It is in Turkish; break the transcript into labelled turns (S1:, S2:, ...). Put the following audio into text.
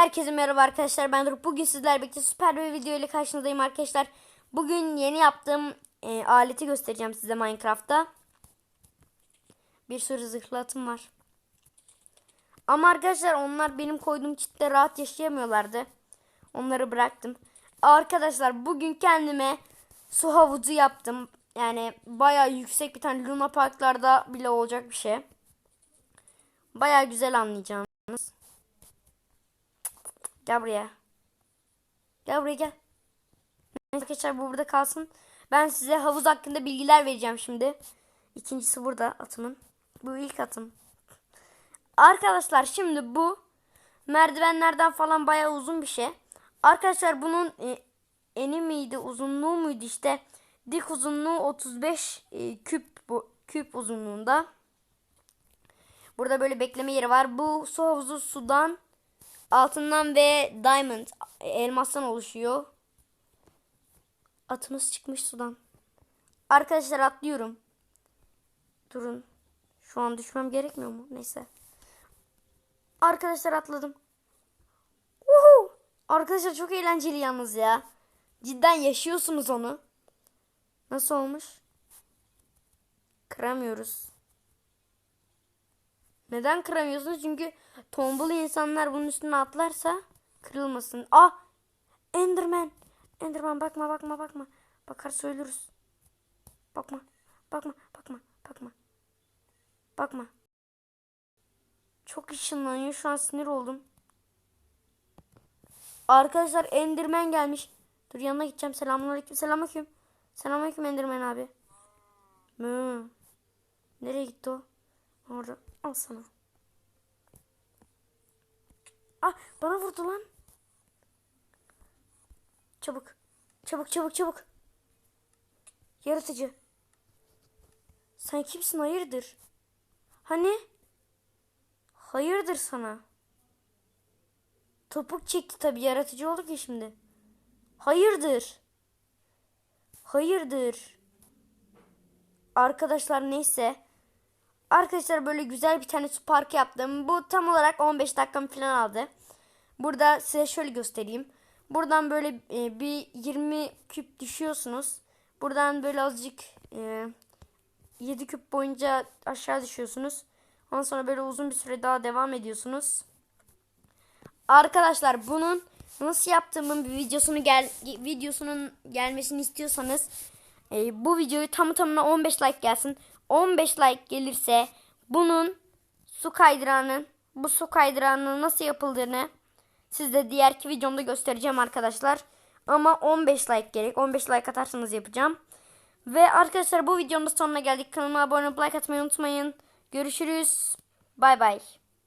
S1: Herkese merhaba arkadaşlar ben Doruk. Bugün sizlerle birlikte süper bir video ile karşınızdayım arkadaşlar. Bugün yeni yaptığım e, aleti göstereceğim size Minecraft'ta. Bir sürü zırhlatım var. Ama arkadaşlar onlar benim koyduğum kitle rahat yaşayamıyorlardı. Onları bıraktım. Arkadaşlar bugün kendime su havuzu yaptım. Yani bayağı yüksek bir tane Luna Parklarda bile olacak bir şey. Bayağı güzel anlayacağınız. Gel buraya. Gel buraya gel. Arkadaşlar bu burada kalsın. Ben size havuz hakkında bilgiler vereceğim şimdi. İkincisi burada atımın. Bu ilk atım. Arkadaşlar şimdi bu merdivenlerden falan bayağı uzun bir şey. Arkadaşlar bunun e, eni miydi uzunluğu muydu işte dik uzunluğu 35 e, küp bu küp uzunluğunda. Burada böyle bekleme yeri var. Bu su havuzu sudan altından ve diamond elmastan oluşuyor. Atımız çıkmış sudan. Arkadaşlar atlıyorum. Durun. Şu an düşmem gerekmiyor mu? Neyse. Arkadaşlar atladım. Uhu! Arkadaşlar çok eğlenceli yalnız ya. Cidden yaşıyorsunuz onu. Nasıl olmuş? Kıramıyoruz. Neden kıramıyorsunuz? Çünkü tombul insanlar bunun üstüne atlarsa kırılmasın. Ah! Enderman. Enderman bakma bakma bakma. Bakar söylürüz. Bakma. Bakma bakma bakma. Bakma. Çok ışınlanıyor. Şu an sinir oldum. Arkadaşlar Enderman gelmiş. Dur yanına gideceğim. Selamünaleyküm. Selamünaleyküm. Selamünaleyküm Enderman abi. Mı. Al sana. Ah bana vurdu lan. Çabuk. Çabuk çabuk çabuk. Yaratıcı. Sen kimsin hayırdır? Hani? Hayırdır sana? Topuk çekti tabi yaratıcı olduk ya şimdi. Hayırdır? Hayırdır? Arkadaşlar neyse. Arkadaşlar böyle güzel bir tane su parkı yaptım. Bu tam olarak 15 dakikamı falan aldı. Burada size şöyle göstereyim. Buradan böyle e, bir 20 küp düşüyorsunuz. Buradan böyle azıcık e, 7 küp boyunca aşağı düşüyorsunuz. Ondan sonra böyle uzun bir süre daha devam ediyorsunuz. Arkadaşlar bunun nasıl yaptığımın bir videosunu gel videosunun gelmesini istiyorsanız e, bu videoyu tamı tamına 15 like gelsin. 15 like gelirse bunun su kaydıranın bu su kaydıranın nasıl yapıldığını sizde diğerki videomda göstereceğim arkadaşlar. Ama 15 like gerek. 15 like atarsanız yapacağım. Ve arkadaşlar bu videonun da sonuna geldik. Kanalıma abone olup like atmayı unutmayın. Görüşürüz. Bay bay.